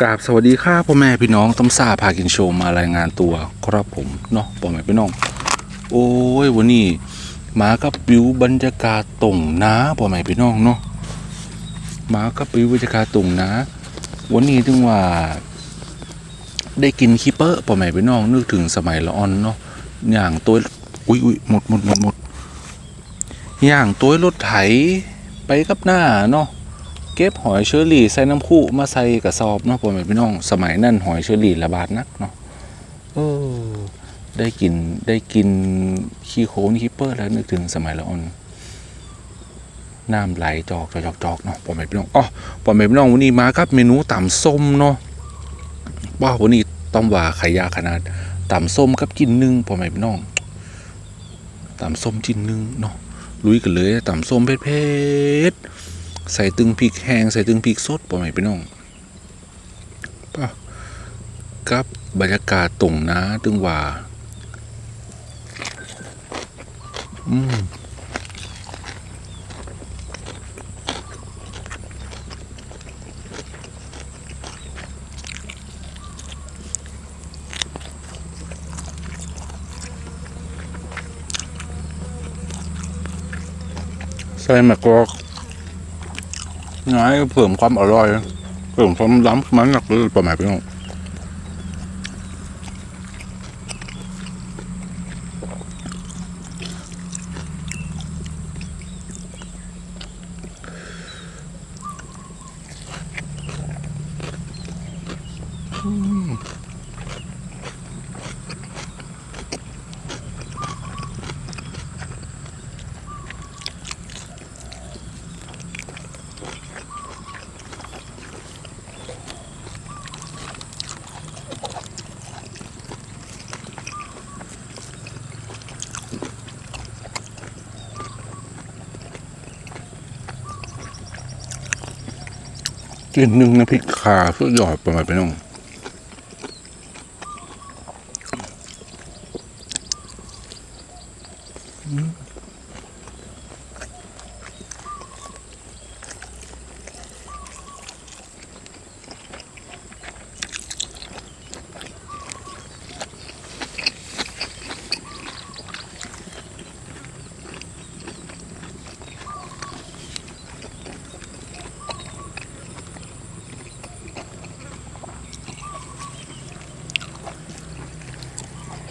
กราบสวัสดีค่ะพ่อแม่พี่น้องต้มซาพากินโชว์มารายงานตัวครับผมเนาะพ่อแม่พี่น้อง โอ้ยวันนี้มากับปิวบรรยากาศตรงน้าพ่อแม่พี่น้องเนาะมากับปิวบรรยากาศตรงน้าวันนี้ถึงว่า ได้กินคิปเปอร์พ่อแม่พี่น้องนึกถึงสมัยละอ่อนเนาะอย่างตัวอุ้ยอุ้ยหมดหมดหมดหมดอย่างตัวรถไถไปกับหน้าเนาะ ก็บหอยเชอรี่ใส่น้ำคู่มาใส่กระสอบเนาะพ่อแม่พี่น้องสมัยนั้นหอยเชอรี่ระบาดนักเนาะเออได้กินได้กินขี้โคลนขี้เปอร์แล้วนึกถึงสมัยละอ่อนน้ำไหลจอกจอกจอกเนาะพ่อแม่พี่น้องอ๋อพ่อแม่พี่น้องวันนี้มาครับเมนูตำส้มเนาะว้าวันนี้ต้องว่าขายาขนาดตำส้มกับกินนึ่งพ่อแม่พี่น้องตำส้มจินนึ่งเนาะลุยกันเลยตำส้มเผ็ด ใส่ตึงพริกแห้งใส่ตึงพริกสดป่ะไหมพี่น้องป่ะกับบรรยากาศตรงนะตึงว่าอืมใส่มะกอก น้อยเพิ่มความอร่อยเพิ่มความล้ำมันหนักเลยประมาณนี้ กินหนึ่งน้ำพริกขาสุดยอดประมาณไปน้อง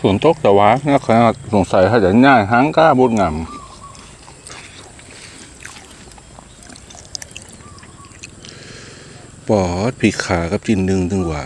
ส่วนโต๊ะแต่ว่านะครับสงสัยถ้าจะง่ายหางก้าบุญงามปอดผีขากับจินหนึ่งถึงว่า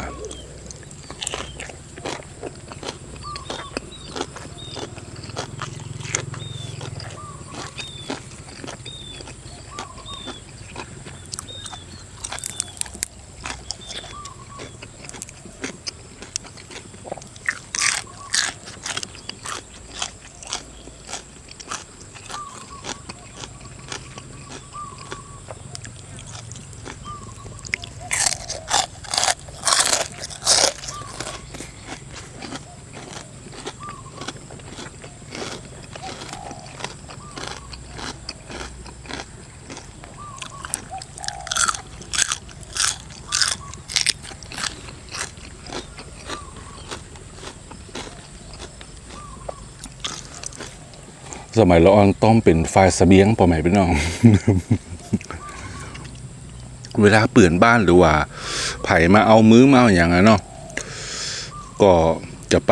สมัยละออนต้องเป็นไฟสเสบียงป่อไหมพี่น้อง เวลาเปลี่ยนบ้านหรือว่า ไผ่มาเอามื้อมาอย่างนั้นเนาะก็จะไป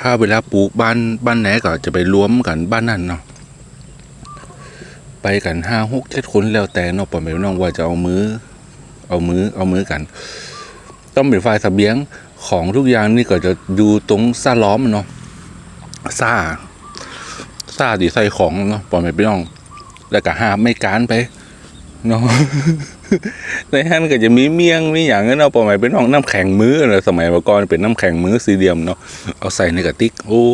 ถ้าเวลาปลูกบ้านบ้านไหนก็จะไปรวมกันบ้านนั่นเนาะไปกันห้าหกเจ็ดคนแล้วแต่เนาะป่อไหมพี่น้องว่าจะเอามื้อเอามื้อเอามื้อกัน ต้องเป็นไฟสเสบียงของทุกอย่างนี่ก็จะอยู่ตรงซ่าล้อมเนาะซ่า ซาดีใส่ของเนาะปล่อยไปพี่น้อง แล้วก็หาไม่การไปเนาะในฮั่นก็จะมีเมี่ยงมีอย่างนั้นเนาะปล่อยไปพี่น้องน้ำแข็งมือเลยสมัยเมื่อก่อนเป็นน้ำแข็งมือสี่เหลี่ยมเนาะเอาใส่ในกระติกโอ้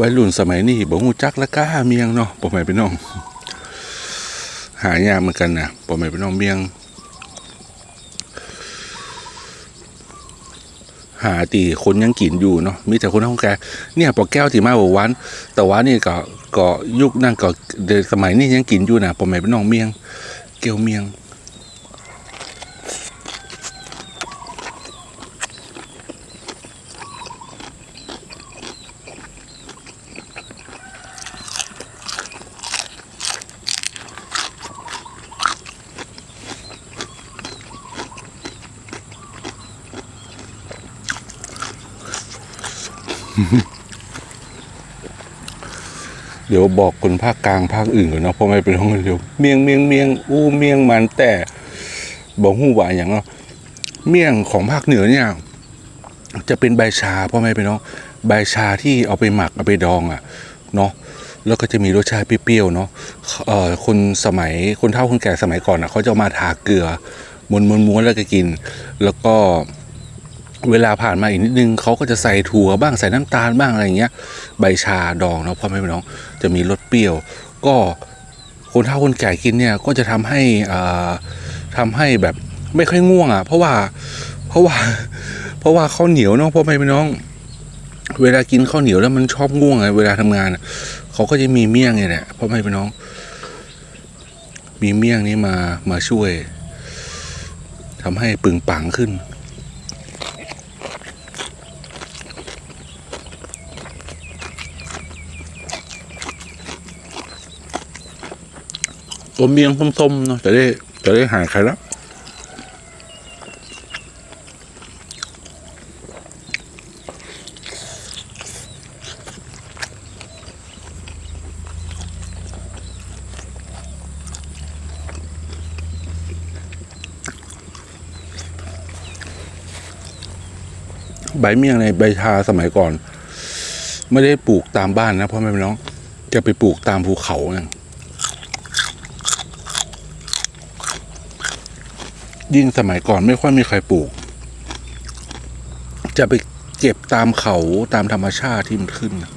วัยรุ่นสมัยนี้บ่ฮู้จักละก้าเมียงเนาะพ่อแม่พี่น้อง หายากเหมือนกันนะพ่อแม่พี่น้องเมียง หาตีคนยังกินอยู่เนาะมีแต่คนท้องแกเนี่ยปอแก้วที่มาบอกวัน แต่ว่านี่ก็ก็ยุคนั่นก็เดสมัยนี้ยังกินอยู่นะพ่อแม่พี่น้องเมียง เกียวเมียง เดี๋ยวบอกคนภาคกลางภาคอื่นก่อนเนาะเพราะไม่เป็นห้องเดียวเมียงเมียงเมียงอู้เมียงมันแต่บอกหู้ว่าอย่างเนาะเมี่ยงของภาคเหนือเนี่ย จะเป็นใบชาพ่อแม่พี่น้องใบชาที่เอาไปหมักเอาไปดองอะเนาะแล้วก็จะมีรสชาติเปรี้ยวๆเนาะเอ่อคนสมัยคนเฒ่าคนแก่สมัยก่อนอะเขาจะเอามาทาเกลือม้วนม้วนๆแล้วก็กิน แล้วก็ เวลาผ่านมาอีกนิดนึงเขาก็จะใส่ถั่วบ้างใส่น้ำตาลบ้างอะไรอย่างเงี้ย ใบชาดองเนาะพ่อแม่พี่น้องจะมีรสเปรี้ยว ก็คนเฒ่าคนแก่กินเนี่ยก็จะทำให้อ่าทำให้แบบไม่ค่อยง่วงอะ เพราะว่าเพราะว่า เพราะว่าข้าวเหนียวเนาะพ่อแม่พี่น้อง เวลากินข้าวเหนียวแล้วมันชอบง่วงไงเวลาทำงานเขาก็จะมีเมี่ยงไงแหละพ่อแม่พี่น้อง มีเมี่ยงนี้มามาช่วยทำให้ปึงปังขึ้น ตัวเมียงส้มๆเนาะจะได้จะได้หายใครละใบเมี่ยงในใบชาสมัยก่อน ไม่ได้ปลูกตามบ้านนะพ่อแม่พี่น้องจะไปปลูกตามภูเขาไงยิ่ ยิ่งสมัยก่อนไม่ค่อยมีใครปลูก จะไปเก็บตามเขาตามธรรมชาติที่มันขึ้นนะ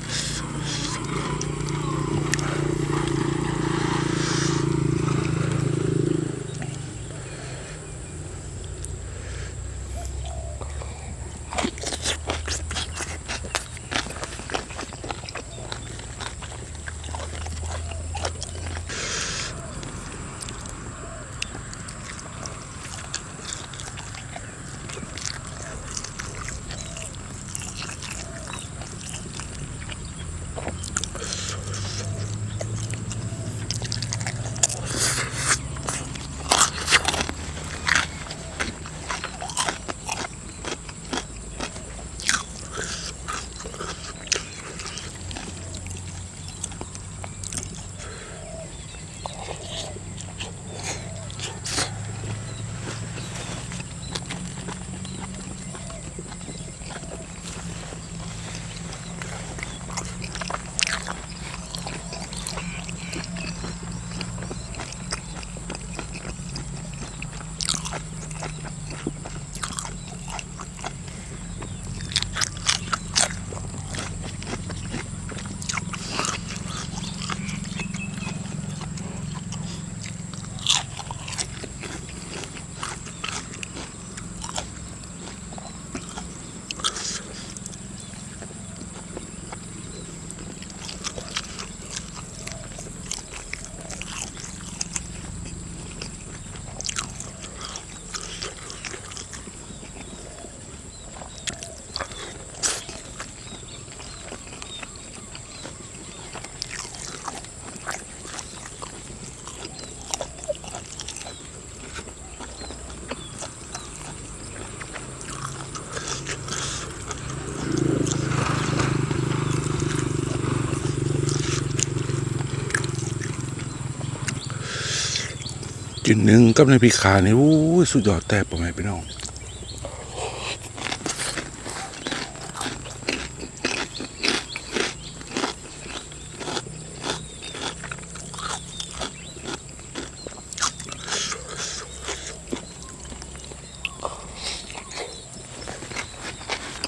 กินหนึ่งกับในพิคานี่โอ้สุดยอดแต่ประมาณพี่น้อง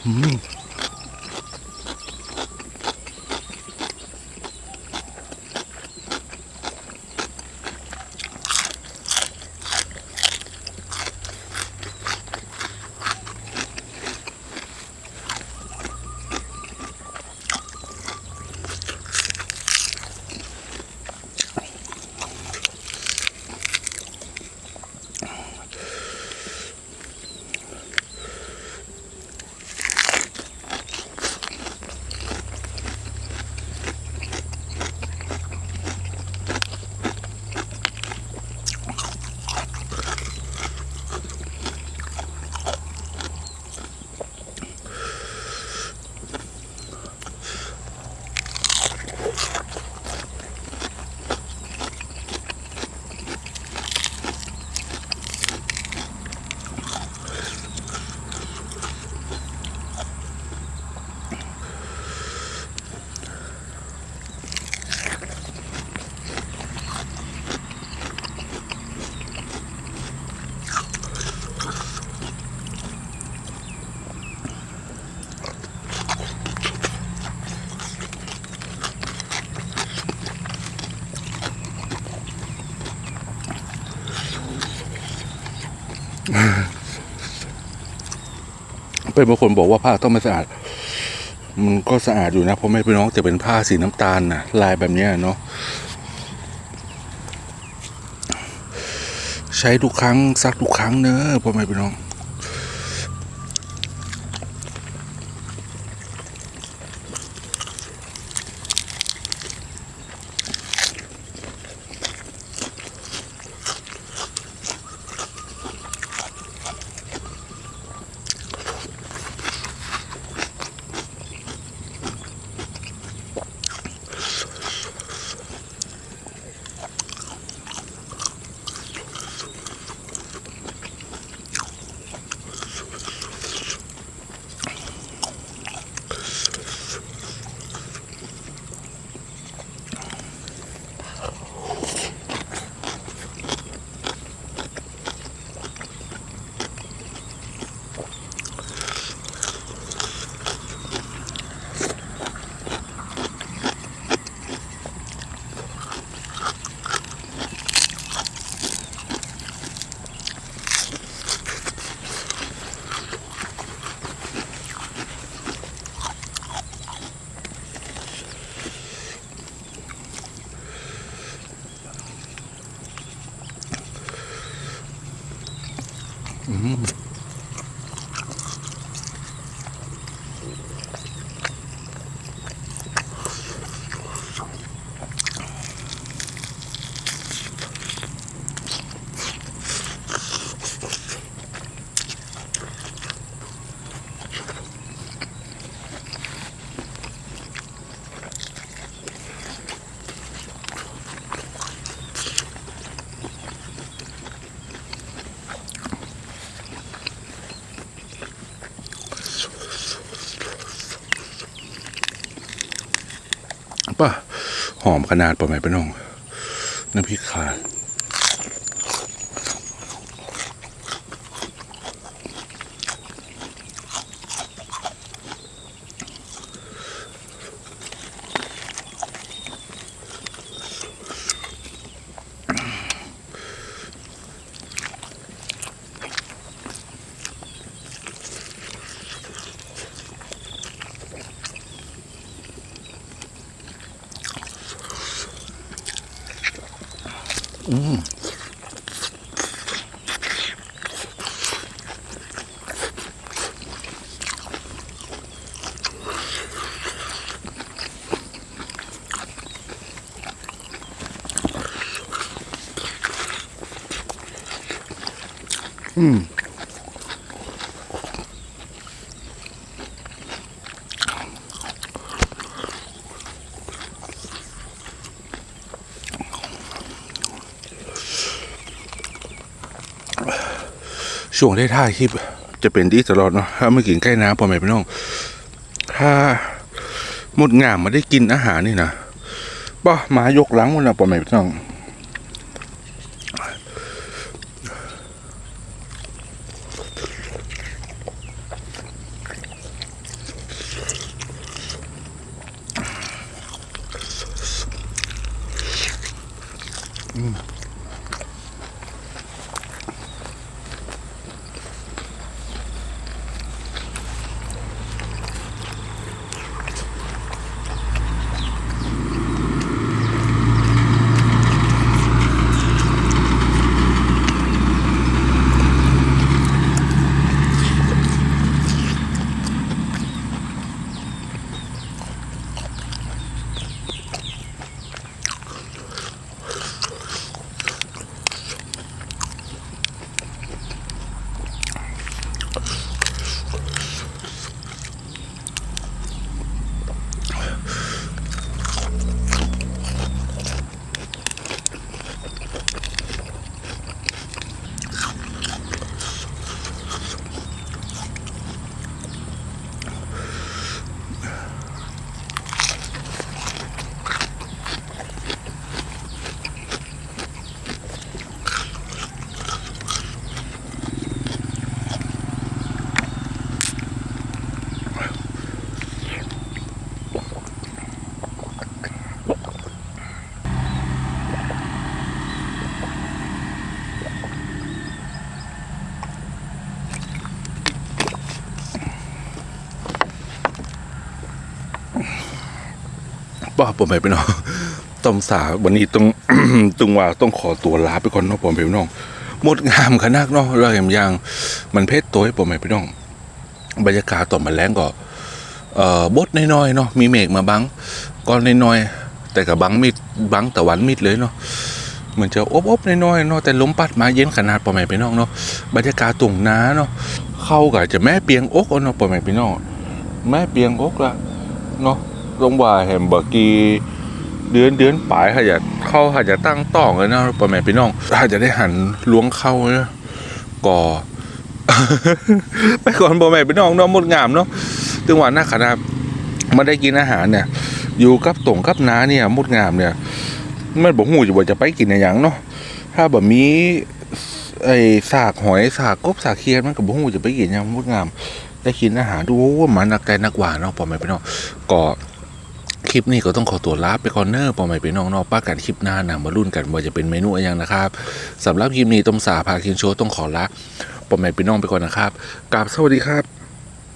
อืม เป็นบางคนบอกว่าผ้าต้องไม่สะอาด มันก็สะอาดอยู่นะเพราะไม่พี่น้องแต่เป็นผ้าสีน้ำตาลนะลายแบบนี้เนาะใช้ทุกครั้งซักทุกครั้งเนอะพ่อแม่พี่น้อง ป่ะ หอมขนาดป่ะแม่พี่น้อง น้ำพริกขา Mm. ช่วงได้ท่าคลิปจะเป็นดีตลอดเนาะถ้าไม่กินใกล้น้ำปอใหม่พี่น้อง ถ้าหมดงามมาได้กินอาหารนี่นะป่ะหมายกหลังหมันละปอใหม่พี่น้อง ป้าผมไปพี่น้องต้มสาวันนี้ต้องตึงว่าต้องขอตัวลาไปก่อนเนาะผมไปพี่น้องหมดงามขนาดเนาะเราเห็นยังมันเพชรตัวให้ผมไปพี่น้อง บรรยากาศต่อมาแรงก็เอ่อบดน้อยๆเนาะมีเมฆมาบังก้อนน้อยๆแต่กับบังมิดบังตะวันมิดเลยเนาะเหมือนจะอบๆน้อยๆเนาะแต่ลมพัดมาเย็นขนาดปอแม่พี่น้องเนาะบรรยากาศตรงน้าเนาะเข้ากับจะแม่เปียงอกเนาะปอแม่พี่น้องแม่เปียงอกละเนาะ ลงว่าแฮมเบอร์กีเดือนเดือนปลายเขาจะเข้าเขาจะตั้งต้องเลยนะปอแม่พี่น้องถ้าจะได้หันล้วงเข้าเนาะก่อไปก่อนปอแม่พี่น้องเนาะมดงามเนาะตึงว่าหน้าขนาดมาได้กินอาหารเนี่ย อยู่กับตงกับน้าเนี่ยมดงามเนี่ยมันบอกหูจะว่าจะไปกินอะไรอย่างเนาะถ้าแบบมีไอ้สากหอยสากกบสากเคียนมันกับบอกหูจะไปกินอย่างมดงาม ได้กินอาหารดูว่ามันนักแต่นักหวานเนาะปอมไปเนาะก็ คลิปนี้ก็ต้องขอตัวลาไปก่อนเนอร์ปอมไปน้องเนอป้ากันคลิปหน้านังมารุ่นกันว่าจะเป็นเมนูอะไรยังนะครับสำหรับคลิปนี้ต้มสาพาคินโชต้องขอลาปอมไปน้องไปก่อนนะครับกราบสวัสดีครับ